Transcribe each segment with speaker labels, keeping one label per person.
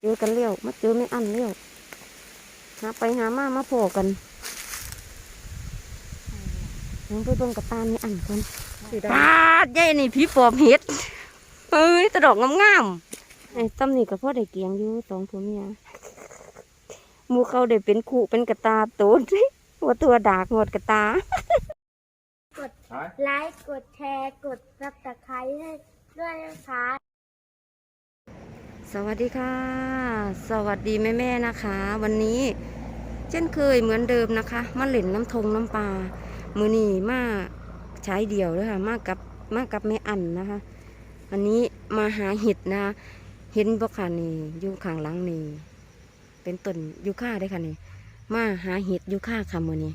Speaker 1: เจอกันเลี้ยวมาเจอไม่อันเลี้ยวหาไปหามามาโผกันยังไปเบิ่งกระตาไม่อันคน
Speaker 2: สี
Speaker 1: ปาดใหญ่นี่ผีปอบเห็ดเอ้ยตะดอกงามๆไอ้ตั้มนี่กับพ่อได้เกียงอยู่สองผัวเมียหมูเขาได้เป็นคู่เป็นกระตาโตนว่าตัวดากหมดกระตา
Speaker 3: ไลค์กดแชร์กดซับสไครต์ให้ด้วยนะคะ
Speaker 1: สวัสดีค่ะ สวัสดีแม่แม่นะคะ วันนี้เช่นเคยเหมือนเดิมนะคะมาเหล่นน้ำทงน้ำปลามือนีมาใช้เดี่ยวเลยค่ะ มากับมากับแม่อันนะคะวันนี้มาหาเห็ดนะเห็นบ่ค่ะนี่อยู่ข้างหลังนี่เป็นต้นยูคาได้ค่ะนี่มาหาเห็ดยูคาค่ะมือนี้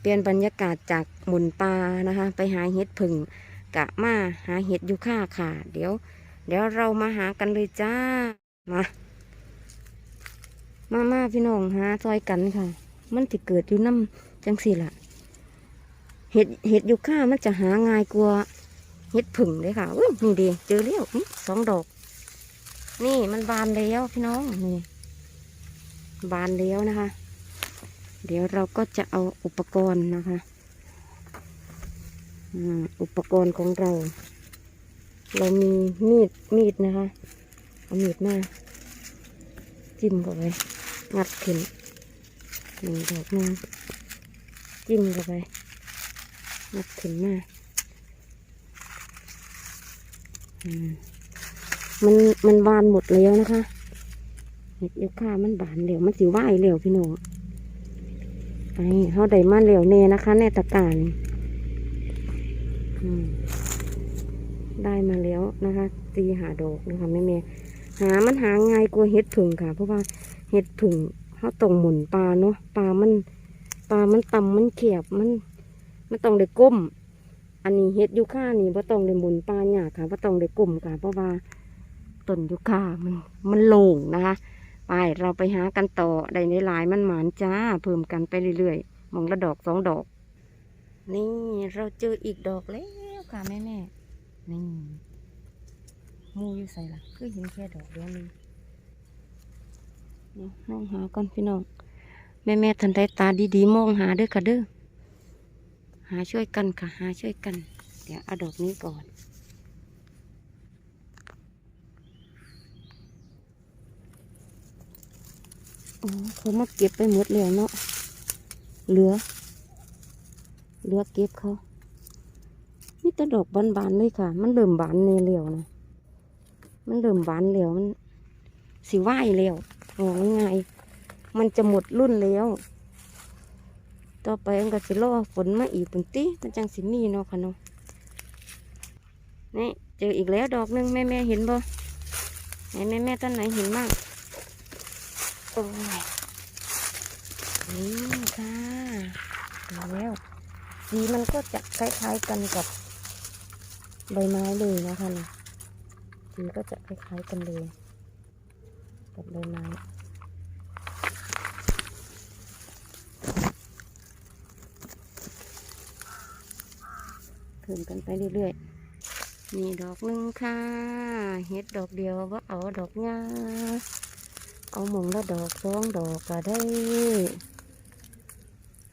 Speaker 1: เปลี่ยนบรรยากาศจากหมุนปลานะคะ ไปหาเห็ดผึ่งกะมาหาเห็ดยูคาค่ะ เดี๋ยว เดี๋ยวเรามาหากันเลยจ้า มา มามาพี่น้องหาซอยกันค่ะ มันจะเกิดอยู่น้ำจังสี่ละเห็ดเห็ดยูค่ามันจะหาง่ายกว่าเห็ดผึ่งเลยค่ะอุ้ยนี่ดีเจอแล้วสองดอก นี่มันบานแล้วพี่น้องนี่บานแล้วนะคะ เดี๋ยวเราก็จะเอาอุปกรณ์นะคะอุปกรณ์ของเรา เรามีมีดมีดนะคะ เอามีดมาจิ้มเข้าไปงัดขึ้นหนึ่งดอกหนึงจิ้มเข้าไปงัดขึ้นมาอืมมันมันบานหมดแล้วนะคะเห็ดยกข้ามันบานเหลวมันสิวไหวเหลวพี่น้องไอ้เขาได้มาเหลวเน่นะคะ แน่ตะการอืม ได้มาแล้วนะคะตีหาดอกนะคะแม่แม่หามันหาง่ายกว่าเห็ดผึ่งค่ะ เพราะว่าเห็ดผึ่งเขาต้องหมุนปลาเนาะปลามันปลามันต่ำมันเขียบมันมันต้องได้ก้ม อันนี้เห็ดยูค่านี่ว่าต้องได้หมุนปลาหยาค่ะว่าต้องได้ก้มค่ะ เพราะว่าต้นยูค่ามันมันโล่งนะคะไปเราไปหากันต่อได้ในหลายมันหมานจ้าเพิ่มกันไปเรื่อยๆมองละดอกสองดอก นี่เราเจออีกดอกแล้วค่ะแม่แม่ นี่มูอยู่ใส่ละคือเห็นแค่ดอกเดียวนึงเดี๋ยวน้องหาก่อนพี่น้องแม่แม่ทันได้ตาดีๆมองหาเด้อค่ะเด้อหาช่วยกันค่ะหาช่วยกัน เดี๋ยวเอาดอกนี้ก่อนโอ้เขามาเก็บไปหมดแล้วเนาะเหลือ เหลือเก็บเขา นี่แต่ดอกบานๆเลยค่ะ มันเริ่มบานในเหลียวนะมันเริ่มบานแล้วมันสิไหวแล้วงง่ายๆมันจะหมดรุ่นแล้วต่อไปมันก็สิรอฝนมาอีกปุ่นติมันจังสิมีเนาะค่ะเนาะนี่เจออีกแล้วดอกนึงแม่แม่ๆเห็นบ่ไหนแม่แม่ๆต้นไหนเห็นบ้างโอ้ยนี่ค่ะแล้วสีมันก็จะคล้ายๆกันกับ ใบไม้เลยนะคะนี่สีก็จะคล้ายๆกันเลยกับใบไม้เพิ่มกันไปเรื่อยๆนี่ดอกหนึ่งค่ะเห็ดดอกเดียวว่าเอาดอกงาเอาหมงละดอกสองดอกก็ได้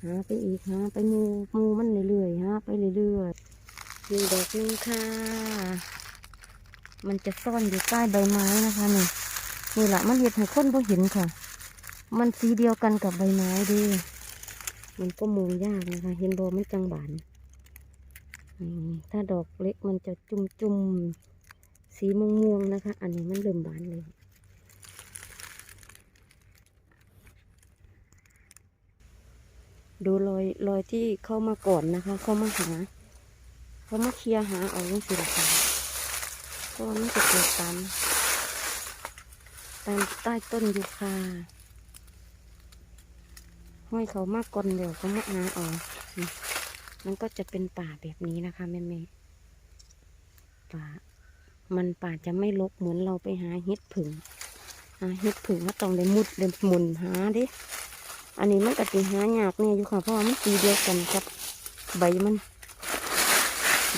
Speaker 1: หาไปอีกหาไปมูมูมันเรื่อยๆหาไปเรื่อยๆ มีดอกนึงค่ะ มันจะซ่อนอยู่ใต้ใบไม้นะคะนี่นี่แหละมันเห็ดให้คนพอเห็นค่ะ มันสีเดียวกันกับใบไม้ดีมันก็มองยากนะคะ เห็นบอมันจังบานถ้าดอกเล็กมันจะจุ่มจุมๆสีม่วงๆนะคะ อันนี้มันเริ่มบานเลย ดูรอยรอยที่เข้ามาก่อนนะคะ เข้ามาหา เขามาเคลียหาเอาจังสิละค่ะก็มันจะเกิดตามตามใต้ต้นยูคาห้อยเขามากก่อนเดี๋ยวเขามาหาเอานี่มันก็จะเป็นป่าแบบนี้นะคะแม่แม่ป่า มันป่าจะไม่รกเหมือนเราไปหาเห็ดผึ่งหาเห็ดผึ่งก็ต้องได้มุดได้หมุนหาดิอันนี้มันก็จะหายากแน่อยู่ค่ะเพราะว่ามันสีเดียวกันกับใบมัน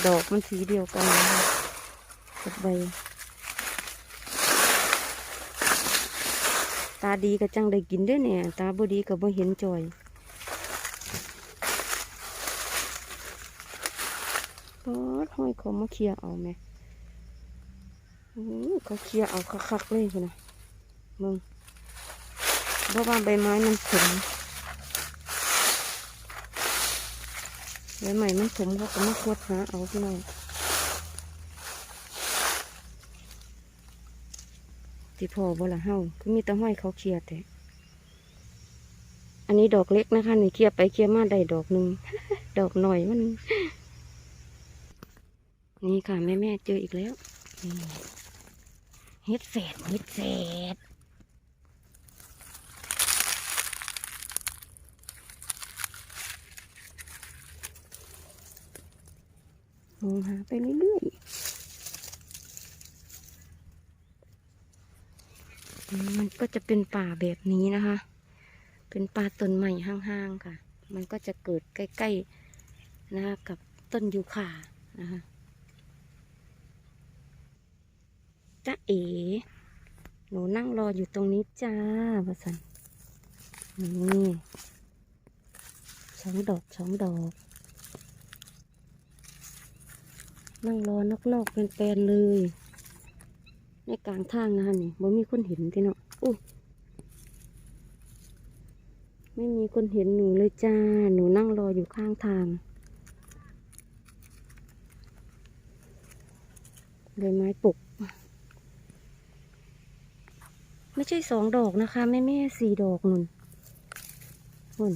Speaker 1: ดอกมันสีเดียวกันกับใบ ตาดีก็จังได้กินด้วยเนี่ย ตาบดีก็บ่เห็นจอยโอ้ห้อยเขามาเคลียเอาไหมเขาเคลียเอาคักๆเลยพุ่นนะมึงเพราะว่าใบไม้มันขม ใบไม้มันขมเขาก็มาขวดหาเอาพี่น้องที่พ่อบ่ละเฮาคือมีต่ห้อยเขาเคลียร์แต่อันนี้ดอกเล็กนะคะนี่เคลียร์ไปเคลียร์มาได้ดอกหนึ่งดอกหน่อยมัน นี่ค่ะแม่แม่เจออีกแล้วเฮ็ดแฝดเฮ็ดแฝด มองหาไปเรื่อยๆ มันก็จะเป็นป่าแบบนี้นะคะ เป็นป่าต้นใหม่ห้างๆค่ะ มันก็จะเกิดใกล้ๆนะคะกับต้นยูคานะคะจ้าเอ๋หนูนั่งรออยู่ตรงนี้จ้าประสันนี่สองดอกสองดอก นั่งรอนอกๆเป็นแปลนๆเลย ในกลางทางนะคะนี่บ่มีคนเห็นที่เนาะอู้ไม่มีคนเห็นหนูเลยจ้า หนูนั่งรออยู่ข้างทางใบไม้ปุก ไม่ใช่สองดอกนะคะ แม่แม่สี่ดอกนุ่นนุ่น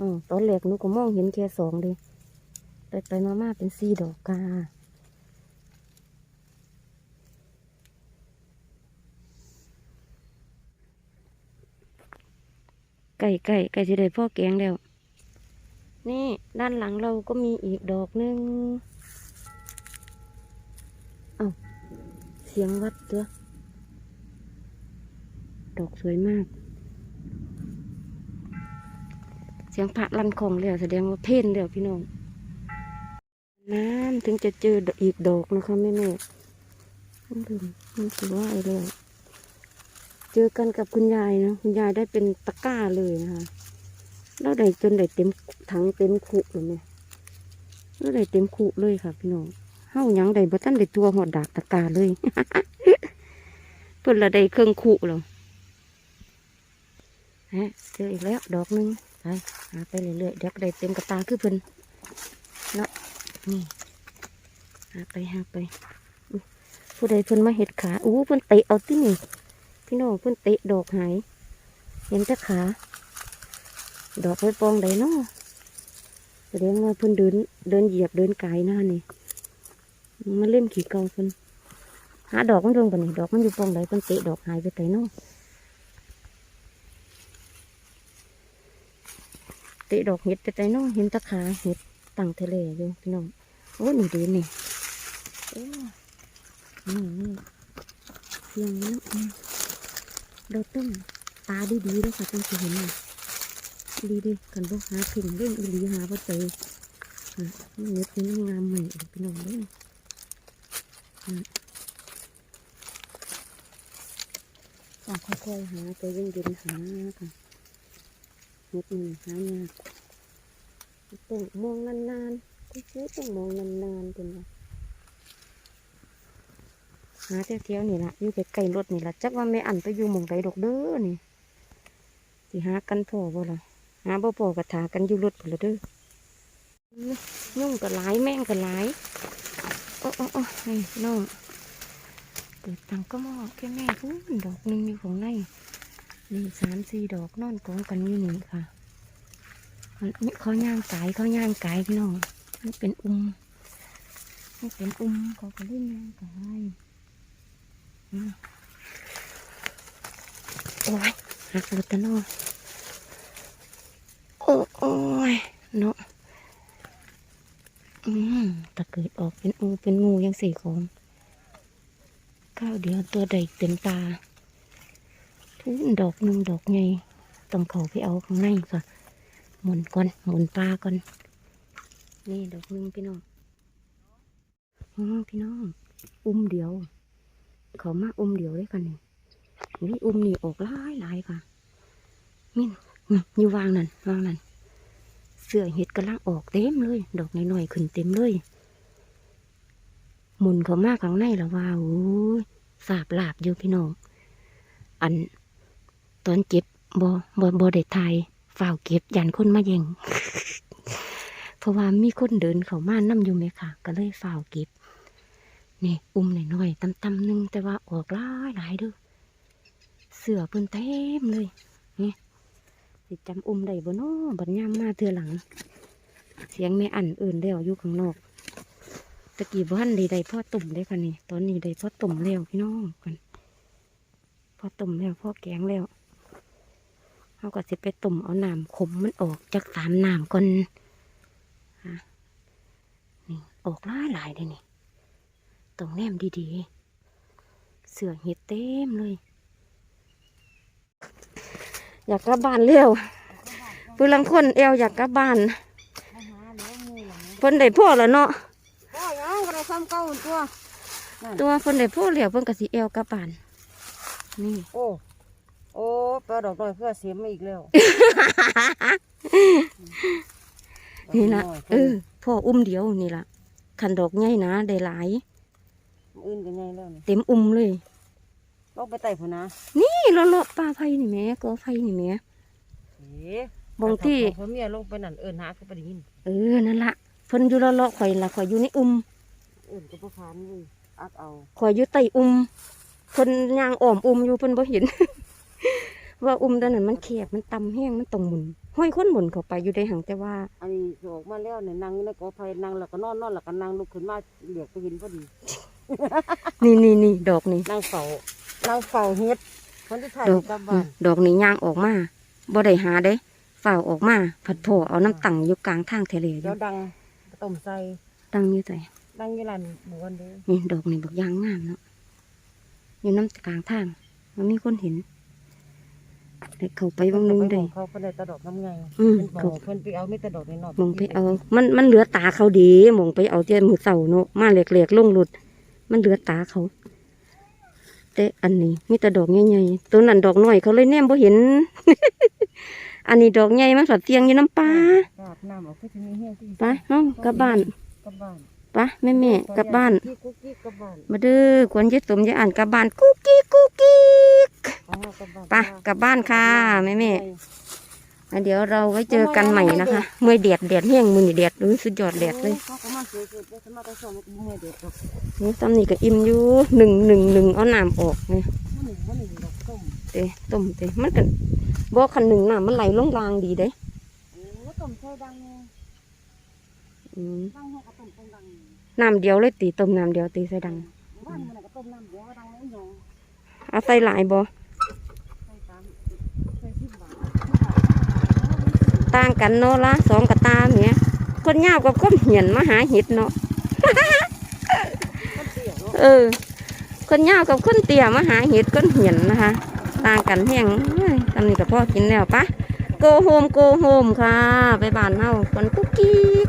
Speaker 1: อ๋อตอนแรกหนูก็มองเห็นแค่สองเลยไปไปมามาเป็นสี่ดอกกา ก่ไก่ไก่จะได้พ่อแกงแล้ว นี่ด้านหลังเราก็มีอีกดอกหนึงเอาเสียงวัดเตัวดอกสวยมาก เสียงพระลันคองแล้วแสดงว่าเพ่นแล้วพี่น้องน้ำถึงจะเจออีกดอกนะคะแม่แม่ๆมันถึงมันถือว่าไอ้แล้ว เจอกันกับคุณยายนะคุณยายได้เป็นตะกร้าเลยนะคะแล้วได้จนได้เต็มถังเต็มขุเลยแล้วได้เต็มขุเลยค่ะ พี่น้องเฮ้ายังได้บ่ทันได้ตัวหอดดากตะกร้าเลยเพิ่นละได้เครื่องขุแล้วฮะเจออีกแล้วดอกหนึงไปหาไปเรื่อยๆเดี๋ยวได้เต็มกระตาคือเพิ่นเนาะนี่หาไปหาไปผู้ใดเพิ่นมาเห็ดขาอู้เพิ่นเตะเอาที่นี่ พี่น้องเพิ่นเตะดอกหายเห็นต่ขา ดอกไว้ปองใดเนาะแสดงว่าเพิ่นเดินเดินเหยียบเดินไกลหน้านี่มาเล่นขี่เกาเพิ่นหาดอกมันเรื่องปะนี่ดอกมันอยู่ปองใดเพิ่นเตะดอกหายไปไกลเนาะเตะดอกเห็ดไปไกลเนาะเห็นตะขาเห็ดตั้งทะเลอยู่พี่น้องโอ้นี่เดินนี่โอ้นี่นี่เสียงนี้เนาะ เราต้องตาดีๆด้วยค่ะจังสิเห็นนะดีดีกันบ่หาถึงเรื่องอีหลีหาบ่เจออะมันเน็ตนี่งามใหม่อีกพี่น้องเด้ออะต้องค่อยๆหาใจเย็นๆหาค่ะเน็ตนี่หายากต้องมองนานๆก็คือต้องมองนานๆเป็นว่า หาเที่ยวๆนี่ละอยู่ใกล้ๆรถนี่ละจักว่าแม่อันไปอยู่หมองใดดอกเด้อนี่สิหากันพอบ่ล่ะหาบ่พอกระถากันอยู่รถพุ่นละเด้อยุ่งก็หลายแม่งก็หลายโอ้โอ้โอ้นี่น้องเปิดตังก็มอแค่แม่พูนดอกหนึ่งอยู่ของในนี่สามสี่ดอกนอนกองกันอยู่นี่ค่ะนี่เขาย่างกายเขาย่างกายพี่น้องมันเป็นอุ้มมันเป็นอุ้มเขาก็เล่นย่างกาย โอ้ยหักหลุดตะนอโอ้โอ้ยเนาะอืมตะเกิดออกเป็นอูเป็นงูยังสี่ของข้าวเดียวตัวใดเต็มตาทุนดอกหนึ่งดอกไงต้องเขาไปเอาข้างในค่ะหมุนก่อนหมุนปลาก่อนนี่ดอกนึ่งพี่น้องอืมพี่น้อง อุ้มเดียว เขามาอุ้มเดียวได้กันนี่อุ้ยอุ้มนี่ออกหลายหลายค่ะมินนี่อยู่วางนั่นวางนั่นเสื้อเห็ดกำลังออกเต็มเลย ดอกน้อยๆขึ้นเต็มเลยหมุนเขามากข้างในแล้วว่าโอ้ยสาบลาบอยู่พี่น้องอัน ตอนเจ็บบอบอบอได้ทยฝ่าวเก็บยันคนมาแย่งเพราะว่ามีคนเดินเขามานํอยู่ไหมค่ะ ก็เลยฝ่าวเก็บ นี่อุ้มหน่อยๆตำๆหนึงแต่ว่าออกหลายหลายเด้อเสือเพิ่นเต็มเลยนี่สิจำอุ้มได้บ่น้อบัดยามมาเทือหลัง เสียงแม่อันอื่นแล้วอยู่ข้างนอกตะกี้บ้านได้ได้พ่อตุ่มได้ค่ะนี่ตอนนี้ได้พ่อตุ่มแล้วพี่น้องกันพ่อตุ่มแล้วพ่อแกงแล้วเขาก็สิไปตุ่มเอาน้ำขมมันออกจากสามน้ำก่อนนี่ออกหลายหลายเลยนี่ ต้องแนมดีๆ เสือเห็ดเต็มเลย อยากกลับบ้านเร็วปืนลังคนเอวอยากกลับบ้านเพิ่นได้พ่อแล้วเนาะ
Speaker 3: โอ้ยเอากระซ้ำเก้าตัว
Speaker 1: ตัวเพิ่นได้พ่อแล้วเพิ่นก็สิเอวกลับบ้านนี่
Speaker 2: โอ้โอ้ปลาดอกน้อยเพื่อเสียมาอีกแล้ว
Speaker 1: นี่ละ
Speaker 2: ดกอย
Speaker 1: เออพ่ออุ้มเดียวนี่ละคันดอกใหญ่นะได้หลาย
Speaker 2: อื่นกันไงแล้วนี่
Speaker 1: เต็มอุ้มเลย
Speaker 2: ลงไปไต่พุ่นนะ
Speaker 1: นี่เลาะๆปลาไผ่นี่แหม่กอไผ่นี่แหม่
Speaker 2: เอ๋
Speaker 1: บางที่
Speaker 2: พ่อเมียลงไปนั่นเอินหาก็ไปได้ยิน
Speaker 1: เออ นั่นละเพิ่นอยู่เลาะๆข่อยละข่อยอยู่ในอุ้ม
Speaker 2: เอินก็บ่ฟานเลยอักเอา
Speaker 1: ข่อยอยู่ใต้อุ้มเพิ่นย่างอ้อมอุ้มอยู่เพิ่นบ่เห็น ว่าอุ้มตอนนั้นมันแคบมันต่ำแห้งมันต้องหมุนห้อยคนหมุนเข้าไปอยู่ได้หังแต่ว่า
Speaker 2: อันนี้สิออกมาแล้วเนี่ยนั่งอยู่ในกอไผ่นั่งแล้วก็นอนนอนแล้วก็นั่งลุกขึ้นมาเหลือกไปเห็นพอดี
Speaker 1: นี่นี่นี่ดอกนี่
Speaker 2: นั่งเฝ้านั่งเฝ้าเฮ็ดคนที่ถ่าย
Speaker 1: ดอก
Speaker 2: กลับบ้าน
Speaker 1: ดอกนี่ย่างออกมาบ่ได้หาเด้ฝ่าวออกมาผัดโผเอาน้ำตังอยู่กลางทางทะเลอ
Speaker 2: เดี๋ย
Speaker 1: ยู่
Speaker 2: วดังต้มใส่
Speaker 1: ตังอยู่ไส
Speaker 2: ดังอยี่ลันหมู่วันเด้อ
Speaker 1: นี่ดอกนี่บักย่างงามเนาะอยู่น้ำกลางทางมันมีคนเห็นได้เข้าไปบางนึงได้
Speaker 2: เขาเพิ่นได้แตะดอกน้ำไง
Speaker 1: อืม
Speaker 2: เพิ่นบ
Speaker 1: เขา
Speaker 2: อกเพิ่นไปเอาไม่ตะดอกในนอก
Speaker 1: มองไปเอา มันมันเหลือตาเขาดีมองไปเอาเจ้ามือเสาเนาะมาเหล็กๆลงหลุด มันเหลือตาเขา แต่อันนี้มีแต่ดอกใหญ่ๆตัวนั้นดอกน้อยเขาเลยแนมบ่เห็น อันนี้ดอกใหญ่มันสัดเตียงอยู่น้ำปลา
Speaker 2: ราดน้ำออกก็จะมีแห้งที่
Speaker 1: ไปเฮ้ากลับบ้าน
Speaker 2: กลับบ้าน
Speaker 1: ไปแม่แม่ๆกลับบ้าน
Speaker 2: กิ๊กกุ๊กกิ๊กกลับบ้าน
Speaker 1: มาเด้อควรยึดสมยายอ่านกลับบ้านกุ๊กกิ๊กกุ๊กกิ๊ก
Speaker 2: อ๋อกลับบ้าน
Speaker 1: ไปกลับบ้านค่ะแม่แม่ๆอะ เดี๋ยวเราไว้เจอกันใหม่นะคะ เมื่อยแดดแดดแห้งมือนี่แดดรู้สุดยอดแดดเลย
Speaker 2: เขาก็มาเสียเกิดได้สมาแต่สองเมื่อเด็กดอก
Speaker 1: นี่ซ้ำนี่ก็อิ่มอยู่หนึ่งหนึ่งหนึ่งเอาน้ำออกนี่
Speaker 2: มันหนึ่งมันหนึ่งดอกส้ม
Speaker 1: เตะต้มเตะมันกันบ่คันหนึ่งน้ำมันไหลลงรางดีเด้
Speaker 2: โอ้ต้มใส่ดัง
Speaker 1: อืม
Speaker 2: ดังให้กระต้มต้มดัง
Speaker 1: น้ำเดียวเลยตีต้มน้ำเดียวตีใส่ดัง
Speaker 2: บ้านมันก็ต้มน้ำเดียวดังเลยหยอง
Speaker 1: เอาใส่หลายบ่
Speaker 2: ใส่สามใส่สิบบาท
Speaker 1: ต่างกันเนาะละสองกับตาเนี่ยคนยาวกับคนเหียนมาหาเห็ดเนาะ
Speaker 2: มัน
Speaker 1: เออ คนยาวกับคนเตี่ยมาหาเห็ดคนเหียนนะคะ ต่างกันแห้งเอ้ยตอนนี้กับพ่อกินแล้วปะโกโฮมโกโฮมค่ะ ไปบ้านเฮาคนกุ๊กกิ๊ก